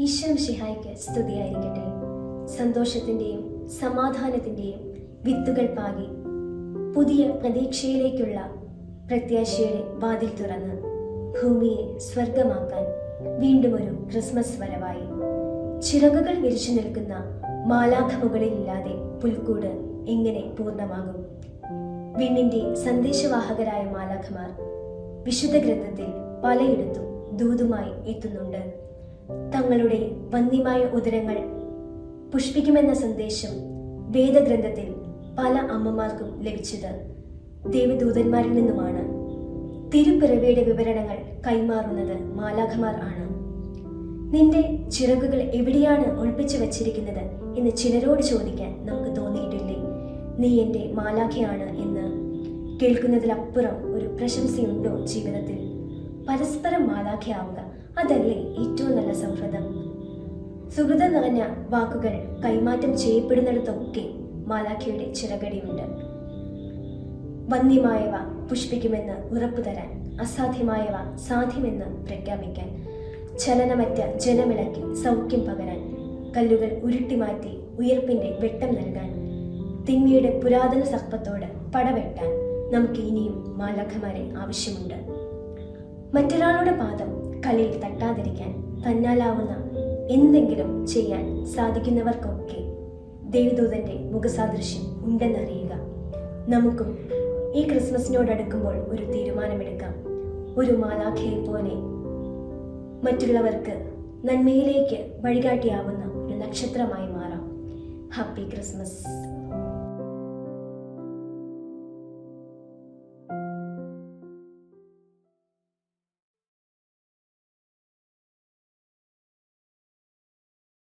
ഈശ്വരം ഷിഹായ്ക്ക് സ്തുതിയായിരിക്കട്ടെ. സന്തോഷത്തിന്റെയും സമാധാനത്തിന്റെയും വിത്തുകൾ പാകി പുതിയ പ്രതീക്ഷയിലേക്കുള്ള പ്രത്യാശയുടെ വാതിൽ തുറന്ന് ഭൂമിയെ സ്വർഗമാക്കാൻ വീണ്ടും ഒരു ക്രിസ്മസ് വരവായി. ചിറകുകൾ വിരിച്ചു നിൽക്കുന്ന മാലാഖമുകളിലില്ലാതെ പുൽക്കൂട് എങ്ങനെ പൂർണമാകും? വിണ്ണിന്റെ സന്ദേശവാഹകരായ മാലാഖമാർ വിശുദ്ധ ഗ്രന്ഥത്തിൽ പലയിടത്തും ദൂതുമായി എത്തുന്നുണ്ട്. തങ്ങളുടെ വന്യമായ ഉദരങ്ങൾ പുഷ്പിക്കുമെന്ന സന്ദേശം വേദഗ്രന്ഥത്തിൽ പല അമ്മമാർക്കും ലഭിച്ചത് ദേവദൂതന്മാരിൽ നിന്നുമാണ്. തിരുപ്പിറവിയുടെ വിവരണങ്ങൾ കൈമാറുന്നത് മാലാഖമാർ ആണ്. നിന്റെ ചിറകുകൾ എവിടെയാണ് ഒളിപ്പിച്ചു വച്ചിരിക്കുന്നത് എന്ന് ചിലരോട് ചോദിക്കാൻ നമുക്ക് തോന്നിയിട്ടില്ലേ? നീ എന്റെ മാലാഖയാണ് എന്ന് കേൾക്കുന്നതിലപ്പുറം ഒരു പ്രശംസയുണ്ടോ ജീവിതത്തിൽ? പരസ്പരം മാതാക്കിയാവുക അതല്ലേ ഏറ്റവും നല്ല സൗഹൃദം. സുഹൃതം നിറഞ്ഞ വാക്കുകൾ കൈമാറ്റം ചെയ്യപ്പെടുന്നിടത്തൊക്കെ മാലാഖയുടെ ചിറകടിയുണ്ട്. വന്യമായവ പുഷ്പിക്കുമെന്ന് ഉറപ്പു തരാൻ അസാധ്യമായവ സാധ്യമെന്ന് പ്രഖ്യാപിക്കാൻ ചലനമറ്റ ജനമിളക്കി സൗഖ്യം പകരാൻ കല്ലുകൾ ഉരുട്ടിമാറ്റി ഉയർപ്പിന്റെ വെട്ടം നൽകാൻ തിന്മയുടെ പുരാതന സർപ്പത്തോട് പടവെട്ടാൻ നമുക്ക് ഇനിയും മാലാഖമാരെ ആവശ്യമുണ്ട്. മറ്റൊരാളുടെ പാദം കല്ലിൽ തട്ടാതിരിക്കാൻ തന്നാലാവുന്ന എന്തെങ്കിലും ചെയ്യാൻ സാധിക്കുന്നവർക്കൊക്കെ ദേവിദൂതന്റെ മുഖസാദൃശ്യം ഉണ്ടെന്നറിയുക. നമുക്കും ഈ ക്രിസ്മസിനോടടുക്കുമ്പോൾ ഒരു തീരുമാനമെടുക്കാം. ഒരു മാലാഖയെ പോലെ മറ്റുള്ളവർക്ക് നന്മയിലേക്ക് വഴികാട്ടിയാവുന്ന ഒരു നക്ഷത്രമായി മാറാം. Happy Christmas.